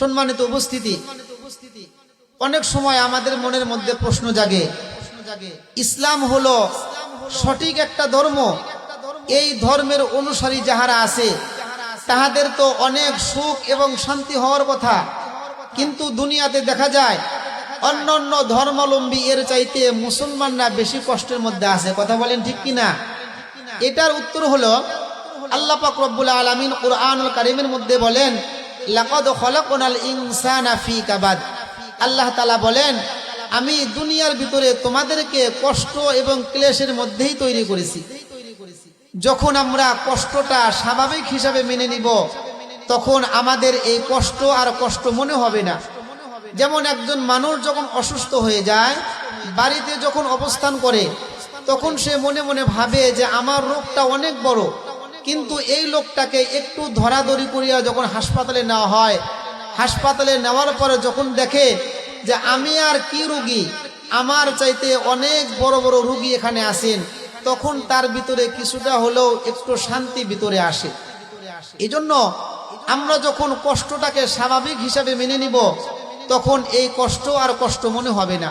সম্মানিত উপস্থিতি। অনেক সময় আমাদের মনের মধ্যে প্রশ্ন জাগে, ইসলাম হলো সঠিক একটা ধর্ম? এই ধর্মের অনুসারী যাহারা আছে, তাহাদের তো অনেক সুখ এবং শান্তি হওয়ার কথা। কিন্তু দুনিয়াতে দেখা যায় অন্য অন্য ধর্মাবলম্বী এর চাইতে মুসলমানরা বেশি কষ্টের মধ্যে আছে। কথা বলেন ঠিক কিনা? এটার উত্তর হলো, আল্লাহ পাক রব্বুল আলামিন কুরআনুল কারীমের মধ্যে বলেন আল্লাহ তাআলা বলেন, আমি দুনিয়ার ভিতরে তোমাদেরকে কষ্ট এবং ক্লেশের মধ্যেই তৈরি করেছি। যখন আমরা কষ্টটা স্বাভাবিক হিসাবে মেনে নিব, তখন আমাদের এই কষ্ট আর কষ্ট মনে হবে না। যেমন একজন মানুষ যখন অসুস্থ হয়ে যায়, বাড়িতে যখন অবস্থান করে, তখন সে মনে মনে ভাবে যে আমার রোগটা অনেক বড়। কিন্তু এই লোকটাকে একটু ধরাধরি করিয়া যখন হাসপাতালে নেওয়া হয়, হাসপাতালে নেওয়ার পরে যখন দেখে যে আমি আর কি রুগী, আমার চাইতে অনেক বড় বড় রুগী এখানে আসেন, তখন তার ভিতরে কিছুটা হলেও একটু শান্তি ভিতরে আসে। এজন্য আমরা যখন কষ্টটাকে স্বাভাবিক হিসাবে মেনে নিব, তখন এই কষ্ট আর কষ্ট মনে হবে না।